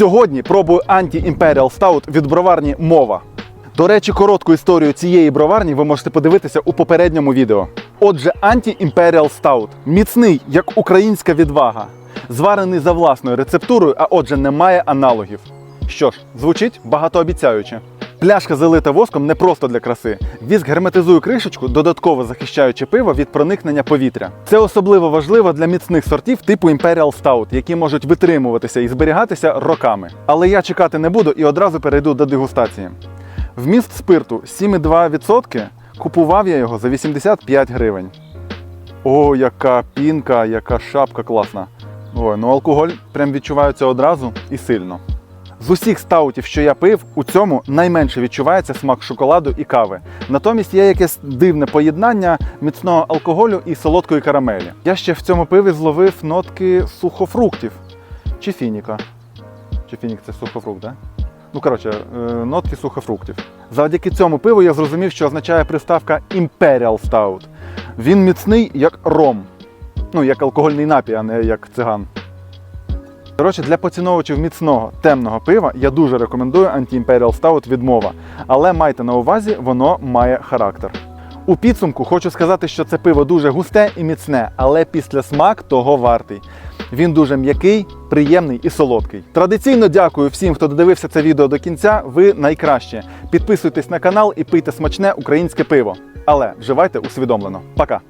Сьогодні пробую анті-імперіал стаут від броварні Мова. До речі, коротку історію цієї броварні ви можете подивитися у попередньому відео. Отже, анті-імперіал стаут міцний, як українська відвага, зварений за власною рецептурою, а отже, немає аналогів. Що ж, звучить багатообіцяюче. Пляшка залита воском не просто для краси. Віск герметизує кришечку, додатково захищаючи пиво від проникнення повітря. Це особливо важливо для міцних сортів типу Imperial Stout, які можуть витримуватися і зберігатися роками. Але я чекати не буду і одразу перейду до дегустації. Вміст спирту 7,2%. Купував я його за 85 гривень. О, яка пінка, яка шапка класна. Ой, ну алкоголь прям відчувається одразу і сильно. З усіх стаутів, що я пив, у цьому найменше відчувається смак шоколаду і кави. Натомість є якесь дивне поєднання міцного алкоголю і солодкої карамелі. Я ще в цьому пиві зловив нотки сухофруктів чи фініка. Чи фінік це сухофрукт, да? Ну, коротше, е, нотки сухофруктів. Завдяки цьому пиву я зрозумів, що означає приставка Imperial Stout. Він міцний як ром. Ну, як алкогольний напій, а не як циган. Коротше, для поціновувачів міцного темного пива я дуже рекомендую Anti-Imperial Stout від Мова. Але майте на увазі, воно має характер. У підсумку хочу сказати, що це пиво дуже густе і міцне, але після смак того вартий. Він дуже м'який, приємний і солодкий. Традиційно дякую всім, хто додивився це відео до кінця. Ви найкраще. Підписуйтесь на канал і пийте смачне українське пиво. Але вживайте усвідомлено. Пока!